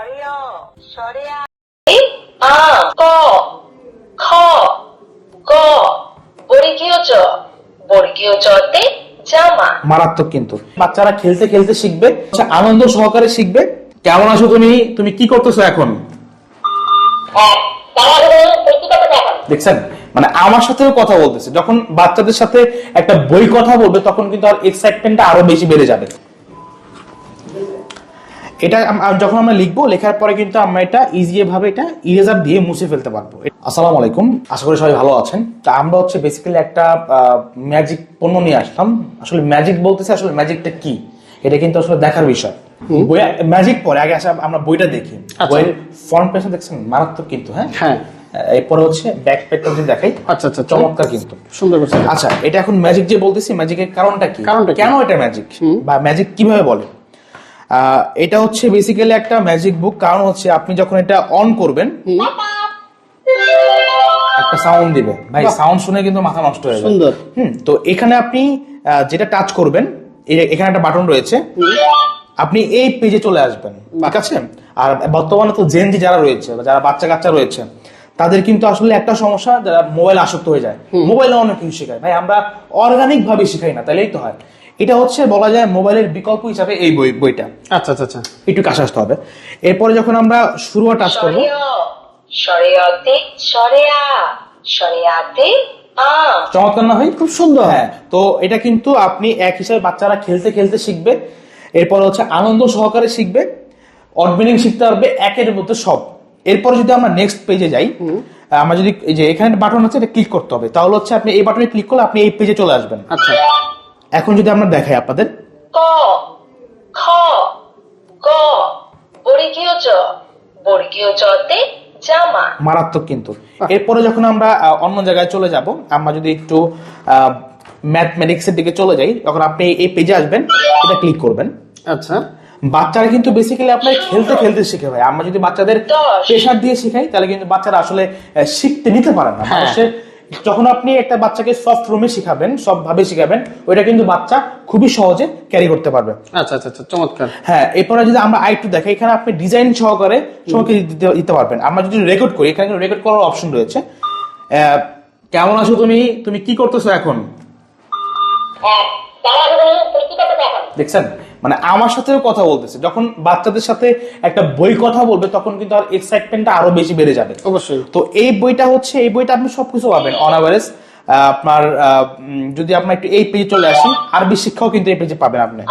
আ ক খ গ। বর্গীয় জ বর্গীয় জতে জামা। মারাত্মক কিন্তু। বাচ্চারা খেলতে খেলতে শিখবে আনন্দ সহকারে শিখবে। কেমন আছো তুমি? তুমি কি করতেছো এখন? দেখছেন? মানে আমার সাথেও কথা বলতেছে। যখন বাচ্চাদের সাথে একটা বই কথা বলবে তখন কিন্তু আর এক্সাইটমেন্টটা আরও বেশি বেড়ে যাবে। এটা যখন আমরা লিখব লেখার পরে কিন্তু আমরা এটা ইজি ভাবে এটা ইরেজার দিয়ে মুছে ফেলতে পারব। আসসালামু আলাইকুম আশা করি সবাই ভালো আছেন। তা আমরা হচ্ছে বেসিক্যালি একটা ম্যাজিক পণ্য নিয়ে আসলাম। আসলে ম্যাজিক বলতেছে আসলে ম্যাজিকটা কি? এটা কিন্তু আসলে দেখার বিষয়। ম্যাজিক পরে আগে আসা আমরা বইটা দেখি। বইয়ের ফ্রন্ট পেজে দেখছেন মারাত্মক কিন্তু হ্যাঁ? হ্যাঁ। এরপরে হচ্ছে ব্যাক পেজটা যদি দেখাই আচ্ছা, আচ্ছা, আচ্ছা। চমৎকার কিন্তু। সুন্দর আচ্ছা এটা এখন ম্যাজিক যে বলতেছি ম্যাজিকের কারণটা কি? কারণটা কেন এটা ম্যাজিক বা ম্যাজিক কীভাবে বলে? এটা হচ্ছে বেসিক্যালি একটা ম্যাজিক বুক কারণ হচ্ছে আপনি যখন এটা অন করবেন একটা সাউন্ড দিবে। ভাই সাউন্ড শুনে কিন্তু মাথা নষ্ট হয়ে যাবে। সুন্দর। হুম তো এখানে আপনি যেটা টাচ করবেন এখানে একটা বাটন রয়েছে। আপনি এই পেজে চলে আসবেন ঠিক আছে? আর বর্তমানে তো জেনজি যারা রয়েছে বা যারা বাচ্চা কাচ্চা রয়েছে তাদের কিন্তু আসলে একটা সমস্যা যারা মোবাইল আসক্ত হয়ে যায়। মোবাইলে অনেক কিছু শেখায়। ভাই আমরা অর্গানিক ভাবে শিখাই না তাহলেই তো হয়। এটা হচ্ছে বলা যায় মোবাইলের বিকল্প হিসাবে এই বই বইটা। আচ্ছা আচ্ছা আচ্ছা। একটু কাছে আসতে হবে। এরপরে যখন আমরা শুরু টাচ করব। সরেয় সরেয়তে সরেয়া সরেয়াতে চমৎকার না ভাই? খুব সুন্দর। হ্যাঁ তো এটা কিন্তু আপনি এক হিসাবে বাচ্চারা খেলতে খেলতে শিখবে। এরপর হচ্ছে আনন্দ সহকারে শিখবে। অড মিনিং শিখতে পারবে একের মধ্যে সব। এরপরে যদি আমরা নেক্সট পেজে যাই আমরা যদি যে এখানে বাটন আছে এটা ক্লিক করতে হবে। তাহলে হচ্ছে আপনি এই বাটনে ক্লিক করলে আপনি এই পেজে চলে আসবেন। আচ্ছা। এখন যদি আমরা দেখাই আপনাদের। ক খ গ বর্গীয় জ বর্গীয় জতে জামা। মারাত্মক কিন্তু। এরপরে যখন আমরা আহ, অন্য জায়গায় চলে যাব আমরা যদি একটু ম্যাথমেটিক্স এর দিকে চলে যাই তখন আপনি এই পেজে আসবেন এটা ক্লিক করবেন। আচ্ছা। বাচ্চারা কিন্তু বেসিক্যালি আপনার খেলতে খেলতে শিখে ভাই। আমরা যদি বাচ্চাদের। প্রেশার দিয়ে শেখাই তাহলে কিন্তু বাচ্চারা আসলে শিখতে নিতে পারে না। হ্যাঁ। মানুষের যখন আপনি একটা বাচ্চাকে সফট রুমে শিখাবেন সব ভাবে শিখাবেন ওইটা কিন্তু বাচ্চা খুবই সহজে ক্যারি করতে পারবে। আচ্ছা আচ্ছা আচ্ছা চমৎকার। হ্যাঁ এরপরে যদি আমরা আরেকটু দেখাই এখানে আপনি ডিজাইন সহকারে সবাইকে দিতে দিতে পারবেন। আমরা যদি রেকর্ড করি এখানে রেকর্ড করার অপশন রয়েছে। আহ, কেমন আছো তুমি? তুমি কি করতেছো এখন? দেখছেন? মানে আমার সাথেও কথা বলতেছে। যখন বাচ্চাদের সাথে একটা বই কথা বলবে তখন কিন্তু আর এক্সাইটমেন্টটা আরও বেশি বেড়ে যাবে। অবশ্যই। তো এই বইটা হচ্ছে এই বইটা আপনি সবকিছু পাবেন। অন অ্যাভারেজ আপনার যদি আপনার একটু এই পেজে চলে আসি আরবি শিক্ষাও কিন্তু এই পেজে পাবেন আপনি।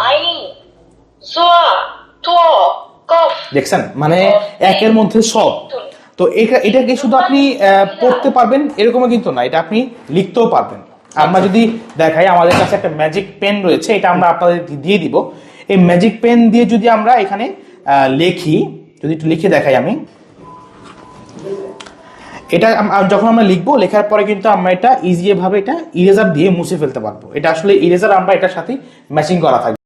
দেখছেন? মানে একের মধ্যে সব। তো এটা- এটাকে শুধু আপনি আহ, পড়তে পারবেন এরকমও কিন্তু না। এটা আপনি লিখতেও পারবেন। আমরা যদি দেখাই আমাদের কাছে একটা ম্যাজিক পেন রয়েছে এটা আমরা আপনাদের দিয়ে দিব। এই ম্যাজিক পেন দিয়ে যদি আমরা এখানে লেখি যদি একটু লিখে দেখাই আমি। এটা যখন আমরা লিখব লেখার পরে কিন্তু আমরা এটা ইজিভাবে এটা ইরেজার দিয়ে মুছে ফেলতে পারব। এটা আসলে ইরেজার আমরা এটার সাথে ম্যাচিং করা থাকবে।